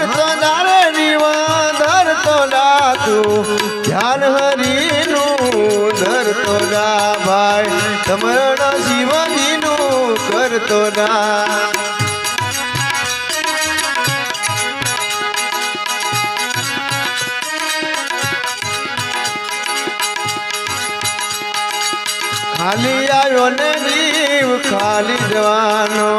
કરતો દારે જીવન ધરતો તું ધ્યાન હરીનું ધરતો ના ભાઈ. સમરણ શિવજીનું કરતો ના. ખાલી આવ્યો ને જીવ ખાલી જવાનો.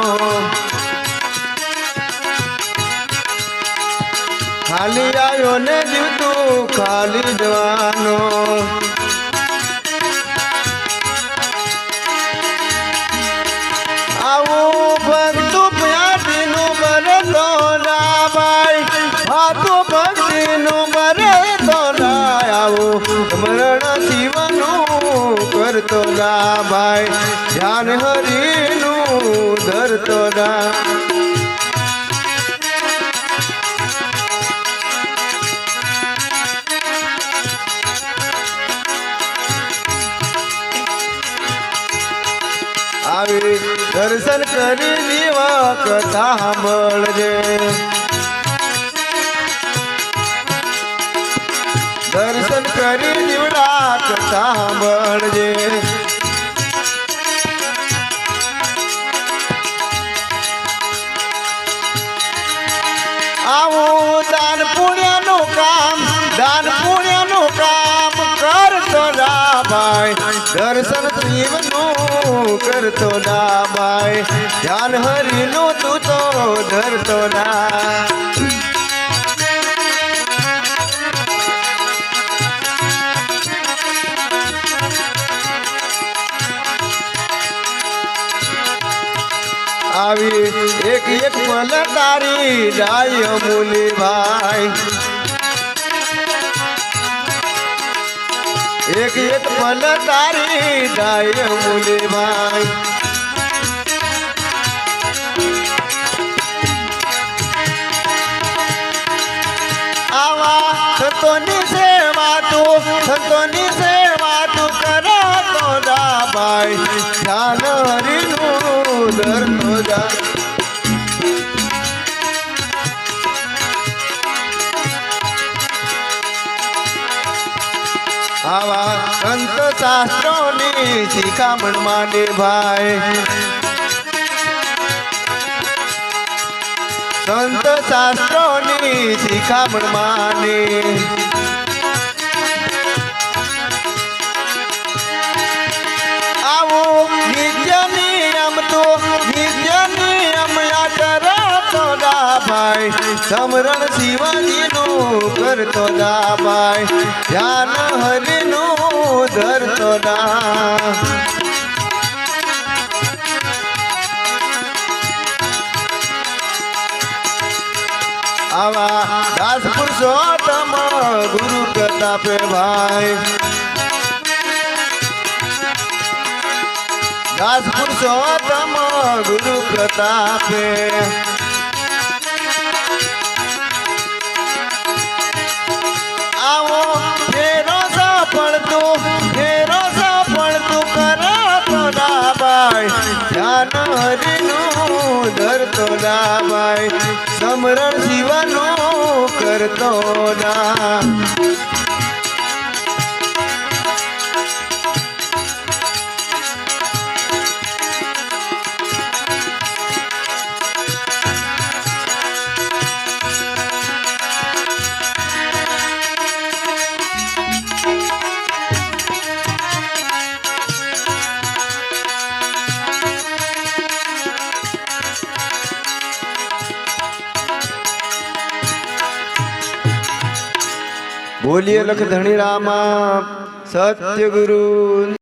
ખાલી આવ્યો ને જીવતું ખાલી જવાનો. આવું ભક્તુ તો ના ભાઈ હાથું ભક્તિનું બને તો આવું સ્મરણ શિવનું કરતો ભાઈ ધ્યાન હરીનું ધરતો ના દર્શન કરી દીવા કથા સાંભળજે. દર્શન કરી દીવડા કથા સાંભળજે. આવું દાન પુણ્યનું કામ ભાઈ દર્શન શિવનું કરતો ભાઈ. ધ્યાન હરિનું તું તો ધરતો ના. આવી એક એક પલ તારી ડાય મુલી ભાઈ. એક એક પલ તારી ડાય અમૂલી ભાઈ આવા સંતોની સેવા તું સંતોની કરો તો ધ્યાન હરીનું આવા સંત શાસ્ત્રોની શિખામણ માંડે ભાઈ. સંત શાસ્ત્રોની શિખામણ માને. ભાઈ સમરણ શિવાજીનું કરતો ભાઈ ધ્યાન હરિનું ધરતો ના. આવા દાસ પુરુષોત્તમ ગુરુ પ્રતાપે ભાઈ. દાસ પુરુષોત્તમ ગુરુ પ્રતાપે. હરિનું ધરતો ના ભાઈ. સમરણ શિવનું કરતો ના. બોલીએ લખ ધણી રામા સત્ય ગુરુ